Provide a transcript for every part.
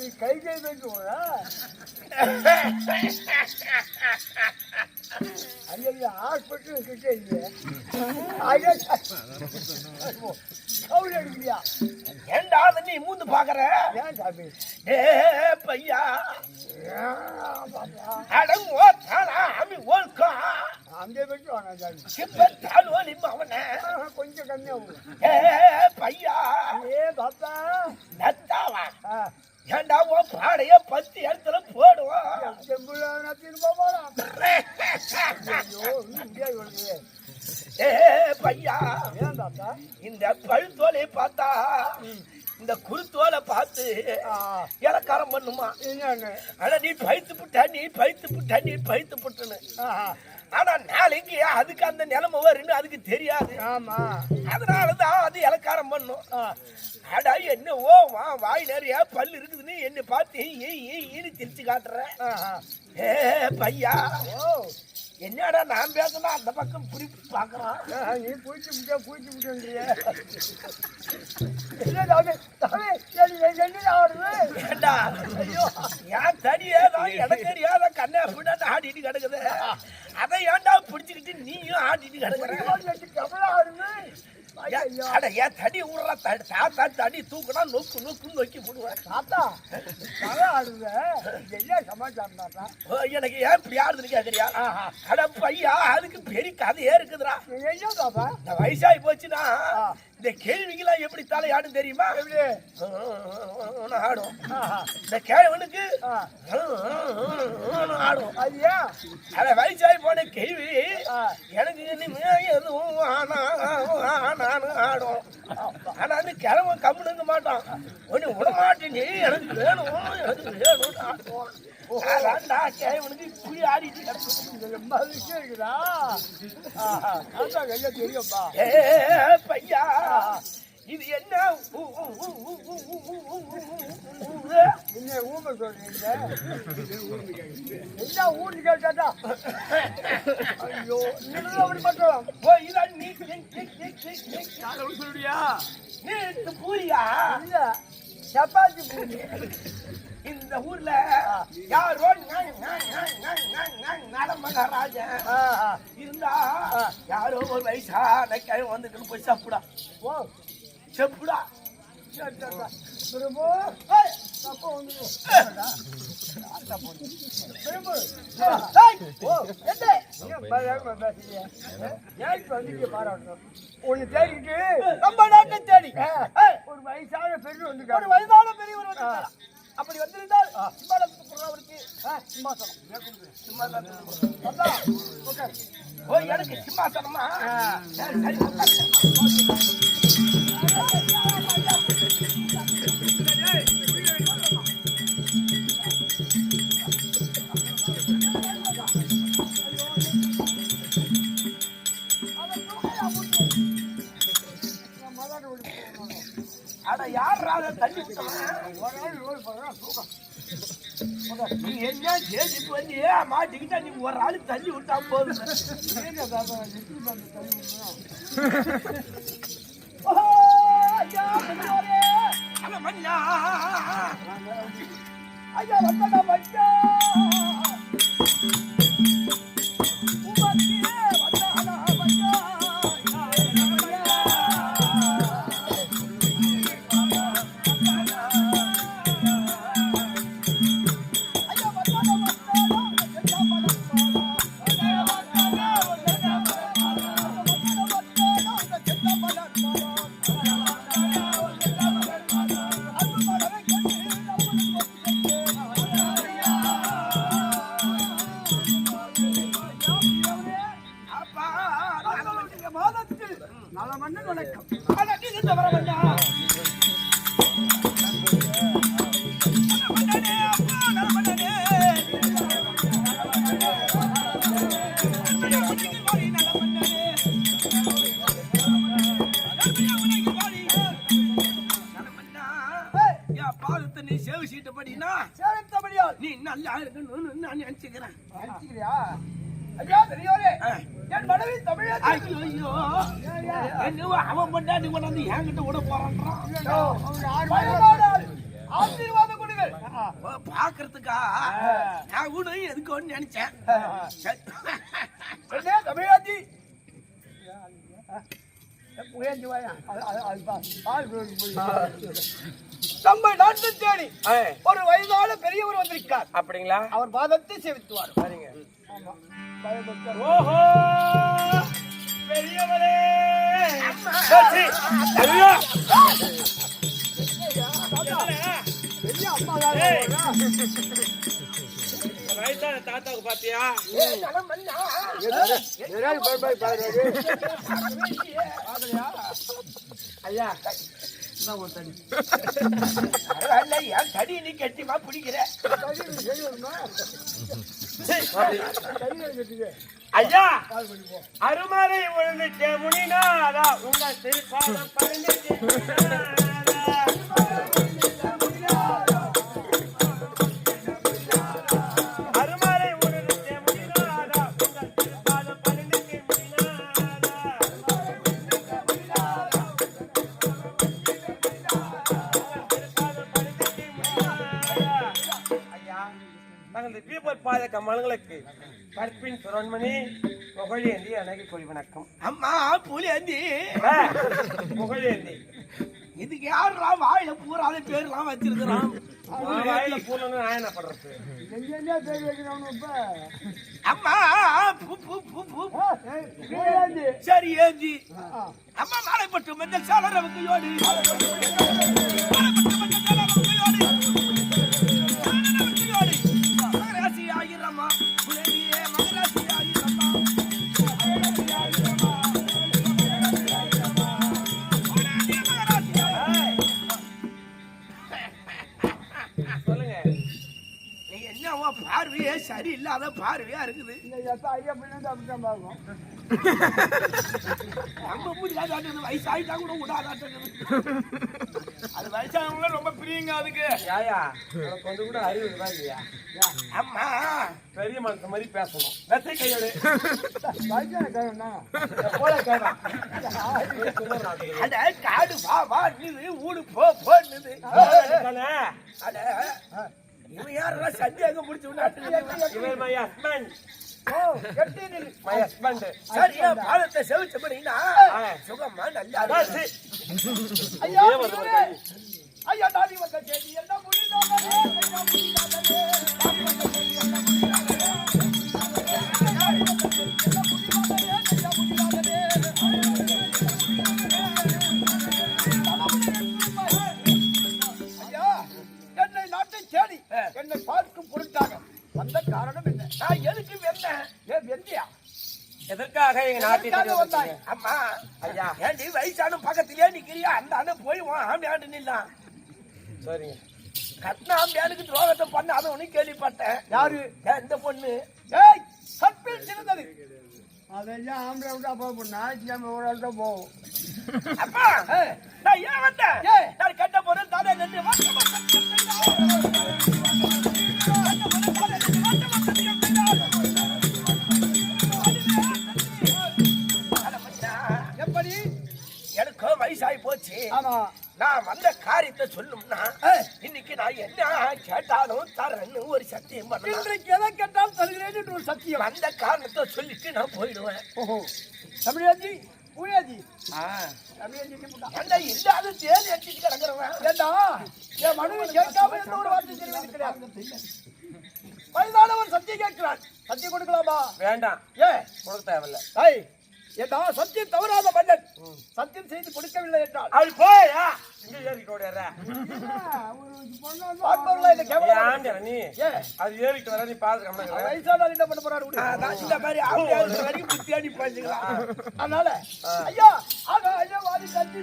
ಅವಿ ಕೈ ಕೈಬೇಕು ಅಲ್ಲಿ ಹಾಸ್ಪಿಟ್ಲ್ ಕಿಟ್ಟೆ ಇದೆ ಹಾಗೆ கவுரி அடிக்கிறியா ஏண்டா நீ மூந்து பாக்குற ஏன் சாமி ஏ பையா அடங்கோ தானா அமி ஓல்கா அங்கே வெச்சு வாங்க சாமி சிப்ப தாலு லிம்ப அவனே கொஞ்சம் கம்மியா ஏ பையா ஏ பாப்பா நத்தாவா ஏண்டா உன் பாடைய பத்து இடத்துல போடுவான்? ஏ பையா இந்த பழுத்தோலை பார்த்தா இந்த குருத்தோலை பார்த்து இலக்காரம் பண்ணுமா? ஆனா நீ பைத்து புட்ட நீ பைத்து புட்ட நீ பைத்து புட்டுன்னு. ஆஹா, ஆனா நாளைக்கு அதுக்கு அந்த நிலைமை வரும்னு அதுக்கு தெரியாது. ஆமா. அதனாலதான் அது இலக்காரம் பண்ணும். அடா என்ன ஓ வா வாய் நிறைய பல்லு இருக்குதுன்னு என்னை பார்த்து ஏய் ஏய் ஈனு திரிச்சு காட்டுற. ஆஹா. ஏ பையா. ஓ. என்னடா நான் பேசினா அந்த பக்கம் குறிப்பு பாக்குறான் ஆஹா, நீ என்ன ஆடுது? ஏண்டா? ஐயோ. ஏன் தடியேதான் எனக்கு தெரியாத கண்ணை அப்படின்னா ஆடிட்டு கிடக்குது. அதை ஏன்டா பிடிச்சிக்கிட்டு நீயும் ஆடிட்டு கிடக்குற? ஏன் தடி விடுற தாத்தா தடி தூக்குனா நொக்கு நொக்குன்னு நொக்கி போடுவேன். தாத்தா கமலா ஆடுது என்ன சமாச்சாரம் தாத்தா? எனக்கு ஏன் இப்படி ஆடுதுன்னு கேக்குறியா? அட பையா அதுக்கு பெரிய கதையே இருக்குதுடா. என்ன தாத்தா? இந்த வயசாகி போச்சுன்னா. இந்த கேள்விக்கெல்லாம் எப்படி தலையாடும் தெரியுமா ஆடும். இந்த கேழ்வனுக்கு. ஆடும் ஐயா அட வயசாகி போன கேள்வி. எனக்கு எதுவும் ஆடும் ஆனா அந்த கிழமை கம்முனுங்க மாட்டான் ஒண்ணு விட மாட்டேன் நீ எனக்கு வேணும் எனக்கு வேணும்னு ஆடுவான் இவனுக்கு இப்படி ஆடிட்டு ரொம்ப விஷயம் இருக்குதா கையா தெரியும்ப்பா ஏ பையா இது என்ன நீங்க ஊமை சொல்றீங்க என்ன ஊர்னு கேட்டாட்டா ஐயோ நீங்க அப்படி பண்றோம் ஓ இதா நீ சொல்றியா நீ பூரியா இல்ல சப்பாத்தி பூரி இந்த ஊர்ல யாரோ நடமகராஜன். இருந்தா யாரோ ஒரு வயசான நக்காய் வந்துட்டு போய் சாப்பிடா. ஓ செப்புடா. திரும்ப தப்ப வந்து திரும்ப ஓ என்ன? ஒன்னு தேடிட்டு நம்ம நாட்டை தேடி. ஒரு வயசான பெரிய வந்து ஒரு வயசான பெரியவர் வந்து அப்படி வந்திருந்தால் சிம்மாசனத்துக்கு போடுறவருக்கு சிம்மாசனம். உட்கார். ஓ எனக்கு சிம்மாசனமா? அட யார் ராஜா? தள்ளி நீ எங்கேயா ஜேஜிக்கு வந்து ஏ நீ ஒரு ஆளு தள்ளி விட்டா போதும். ஐயா வந்தடா மச்சா மாதத்துக்கு நல்ல மண்ணு வணக்கம் இந்த வரவண்ணா பாதத்தை நீ சேவிச்சிட்டு படினா நீ நல்லா இருக்கணும்னு நான் நினைச்சுக்கிறேன். நினைச்சுக்கிறியா? ஐயா பெரியோரே என் மனைவி தமிழே ஐயோ ஐயோ அவன் பண்ணாடி கொண்டாந்து என்கிட்ட கூட போறான்றான் ஆசீர்வாதம் கொடுங்கள். பாக்குறதுக்கா நான் கூட எதுக்கோன்னு நினைச்சேன். தமிழாச்சி நம்ம நாட்டு தேடி ஒரு வயதான பெரியவர் வந்திருக்கார். அப்படிங்களா? அவர் பாதத்தை சேவித்துவார். சரிங்க. ஓஹோ பெரியவரே தாத்தாவுக்கு பாத்தியா ஐயா தடி நீ கெட்டிமா பிடிக்கிற ஐயா அருமறை விழுந்துட்டே முனினாரா உங்க திருப்பாதம் பறிந்துட்டே தங்களது பீப்பல் பாத கமலங்களுக்கு கற்பின் சுரண்மணி புகழேந்தி அழகி கொடி வணக்கம். அம்மா புலியந்தி. புகழேந்தி இதுக்கு யாருடா வாயில பூராத பேர்லாம் வச்சிருக்கிறான்? வாயில பூர்ணம்னு நான் என்ன பண்றது? பேர் இப்ப? அம்மா பூ, பூ, பூ, பூ. சரி ஏந்தி. ஆ, அம்மா மாலைப்பட்டு மஞ்சள் சாளரவுக்கு யோடி சரியில்லாத பார்வையா இருக்குது. நம்ம முடியாதாட்டது வயசாயிட்டா கூட விடாதாட்டது அது வயசானவங்களும் ரொம்ப பிரியங்க அதுக்கு. யாயா கொஞ்சம் கூட அறிவு இல்லையா? அம்மா பெரிய மனுஷன் மாதிரி பேசணும். வெத்தை கையோடு வயசான தான். போல அட காடு வா வா நிது ஊடு போ போன்னுது. அட. இவன் யாரெல்லாம் சந்தேகம் முடிச்சு இவர் மை ஹஸ்பண்ட். மை ஹஸ்பண்ட் சரியா பாலத்தை செவிச்ச பண்ணினா சுகமா நல்லா. ஐயா. ஐயா, தாடி வந்த செய்தி என்ன முடிந்தாலே, என்னை பார்க்கும் பொருட்டாக. வந்த காரணம் என்ன? நான் எதுக்கு வெந்தேன் ஏன் வெந்தியா? எதற்காக எங்க நாட்டை தேடி எதற்காக வந்தாய்? வந்தீங்க? அம்மா ஐயா. ஏண்டி வயசான பக்கத்திலே நிக்கிறியா? அந்த அண்ணன் போய் உன் ஆம்பியாண்டு நின்னான். சரிங்க கட்டின ஆம்பியானுக்கு துரோகத்தை பண்ண அதை ஒண்ணு கேள்விப்பட்டேன். யாரு? ஏன் இந்த பொண்ணு. ஏய் சப்பில் சிறந்தது அதெல்லாம் ஆம்பளை விட்டா போகும் ஞாயிற்றுக்கிழமை ஒரு ஆள் தான் போகும். அப்பா நான் ஏன் வந்தேன். நான் கட்ட போறேன் தானே நின்று சத்தியம் இன்றைக்கு எதை கேட்டால் தருகிறேன் என்று ஒரு சத்தியம். அந்த காரணத்தை சொல்லிட்டு நான் போயிடுவேன். ஓஹோ. தமிழாஜி புரியாஜி தமிழாஜி இல்லாத தேடி அடிச்சுட்டு கிடக்குறவன்? ஏண்டா? என் மனைவி கேட்காம ஒரு வார்த்தை தெரிவித்து கிடையாது வயதானவர் சத்தியம் கேட்கிறான் சத்தியம் கொடுக்கலாமா? வேண்டாம். ஏ கொடுக்க தேவையில்ல. ஐய் ஏண்டா சத்தியம் தவறாத மன்னன். சத்தியம் செய்து கொடுக்கவில்லை என்றால். அது போயா இங்க ஏறிட்டு நீ ஏ? அது ஏறிட்டு வர நீ பாத்து கம்மனுங்க வயசானால் என்ன பண்ண போறாரு இந்த மாதிரி ஆம்பியார் வரைக்கும் புத்தி அடி அதனால ஐயா ஆக ஐயா வாடி தட்டி.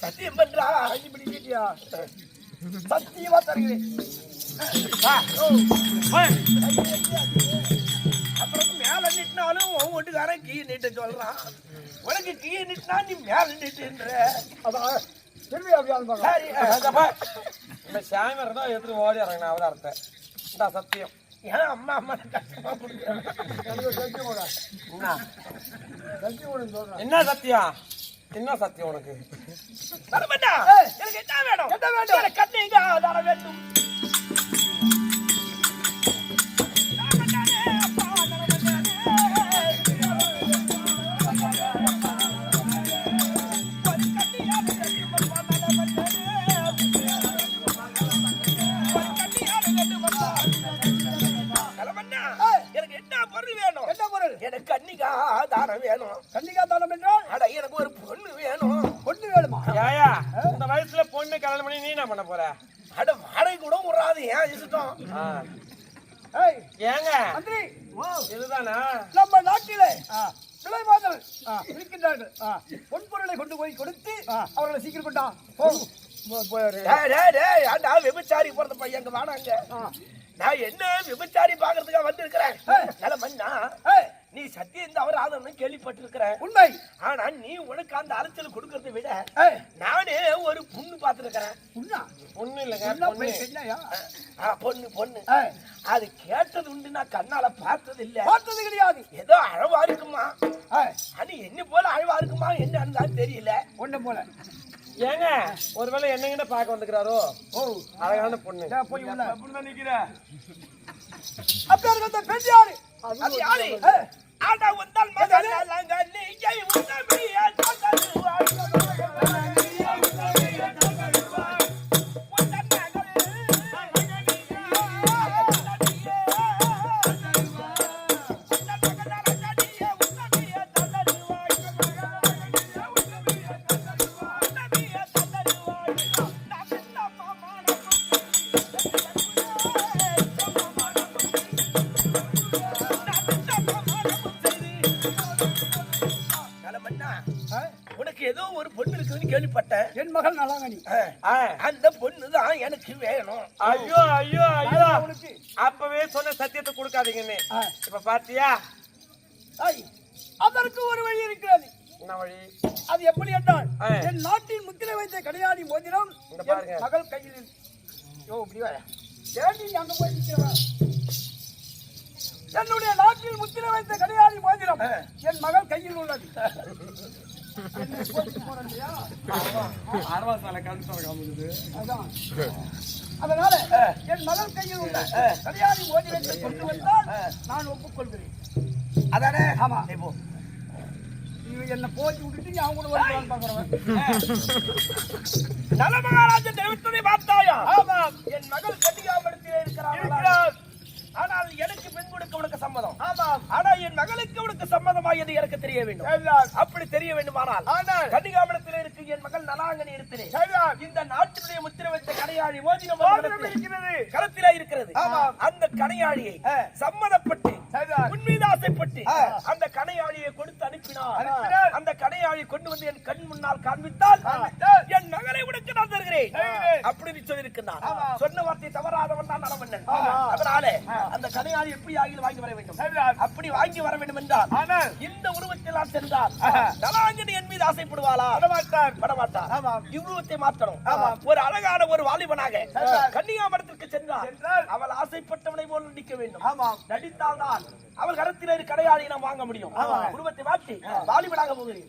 சத்தியம் பண்றா அஞ்சு மணி நீட்டியா? சத்தியமா தருகிறேன் அப்புறம் மேல நிட்டினாலும் தானே கீ நிட்டு சொல்றான் உனக்கு கீ நிட்டினா நீ மேல நிட்டுன்ற அதான் திரும்பி அப்படியே இந்த சாமி இருந்தா எடுத்துட்டு ஓடி இறங்கினா அவதாரத்தை இந்த சத்தியம் ஏன் அம்மா அம்மா கஷ்டமா கொடுக்குறேன் எனக்கு சத்தியம் கூட என்ன சத்தியம் என்ன சத்தியம் உனக்கு? எனக்கு என்ன வேணும்? என்ன? எனக்கு கண்ணீங்க தர வேண்டும். அட வாடகை கூட விடாது ஏன் இஷ்டம் ஏங்க? மந்திரி. இதுதானா? நம்ம நாட்டிலே விலை மாதல் இருக்கின்றார்கள். பொன் பொருளை கொண்டு போய் கொடுத்து அவர்களை சீக்கிரம் கொண்டா. ஏன்டா விபச்சாரி பிறந்த பையன் வாடாங்க நான் என்ன விபச்சாரி பாக்குறதுக்காக வந்திருக்கிறேன்? நல்ல மண்ணா? நீ சத்தியம் தவறாதன்னு கேள்விப்பட்டிருக்கிறேன் உண்மை. ஆனா நீ உனக்கு அந்த அலைச்சல் கொடுக்கறதை விட நானே ஒரு பொண்ணு பார்த்திருக்கிறேன். உண்ணா பொண்ணு இல்லைங்க என்ன பொண்ணு. பொண்ணு அது கேட்டது உண்டு நான் கண்ணால பார்த்தது இல்ல பார்த்தது கிடையாது. ஏதோ அழவா இருக்குமா? அது என்ன போல அழவா இருக்குமா என்னன்னு தெரியல. ஒண்ணு போல. ஏங்க ஒருவேளை என்னங்கிட்ட பார்க்க வந்துக்கிறாரோ? ஓ. அழகான பொண்ணு. நான் போய் உள்ள. அப்படிதான் நிக்கிற? அப்ப அந்த பெண் யாரு? அது யாரு? ஆனா வந்தால் மகளாங்க நீயை உதவிய உனக்கு ஏதோ ஒரு பொண்ணு இருக்குதுன்னு கேள்விப்பட்டேன் என் மகள் நலாங்கனி. அந்த பொண்ணு தான் எனக்கு வேணும் ஐயோ ஐயோ ஐயோ அப்பவே சொன்ன சத்தியத்தை கொடுக்காதீங்கன்னு. இப்ப பாத்தியா அதற்கு ஒரு வழி இருக்கிறது என்ன வழி அது எப்படி என்றால். என் நாட்டின் முத்திரை வைத்த கடையாடி மோதிரம். மகள் கையில். யோ இப்படி வா ஏண்டி நீ அங்க போய்? என்னுடைய நாட்டில் முத்திரை வைத்த கடையாடி மோதிரம் என் மகள் கையில் உள்ளது அதனால என் மகள் கையில் உள்ள கடையாடி மோதிரத்தை கொண்டு வந்தால் நான் ஒப்புக்கொள்கிறேன். அதானே? ஆமா. நீ போ. நீ என்ன போட்டு விட்டுட்டு நீ அவங்க கூட வருவான்னு பாக்குறவன் நலமகாராஜன் தெய்வத்தினை பார்த்தாயா ஆமாம் என் மகள் கட்டிகாமடத்திலே இருக்கிறார் இருக்கிறார். ஆனால் எனக்கு பெண் கொடுக்க உனக்கு சம்மதம். ஆமாம் ஆனா என் மகளுக்கு உனக்கு சம்மதமா என்று எனக்கு தெரிய வேண்டும். அப்படி தெரிய வேண்டுமானால் ஆனால் கன்னிகாமடத்தில் இருக்கு என் மகள் நலாங்கனி இருக்கிறேன் சரிதான். இந்த நாட்டினுடைய முத்திரை வைத்த கடையாளி மோதிரம் இருக்கிறது. கரத்திலே இருக்கிறது. அந்த கடையாளியை ஆ. சம்மதப்பட்டு. உன் மீது ஆசைப்பட்டு. அந்த கடையாளியை கொடுத்து அனுப்பினார். அந்த கடையாளி கொண்டு வந்து என் கண் முன்னால் காண்பித்தால். என் மகளை உனக்கு நான் தருகிறேன். அப்படின்னு சொல்லியிருக்கிறார். சொன்ன வார்த்தை தவறாதவன் தான் நலமன்னன். அதனால அந்த கடையாளி எப்படி ஆகியில் வாங்கி வர வேண்டும். அப்படி வாங்கி வர வேண்டும் என்றால் இந்த உருவத்தில் நான் சென்றால். நலாங்கனி என் மீது ஆசைப்படுவாளா. படமாட்டார் ஆமாம். இவ்வுருவத்தை மாற்றணும். ஒரு அழகான ஒரு வாலிபனாக சரிதான். சென்றால் அவள் ஆசைப்பட்டவனை போல் நடிக்க வேண்டும் ஆமாம். நடித்தால் தான் அவள் கரத்தில் கடையாளி நாம் வாங்க முடியும். உருவத்தை மாற்றி வாலிபனாக போகிறேன்.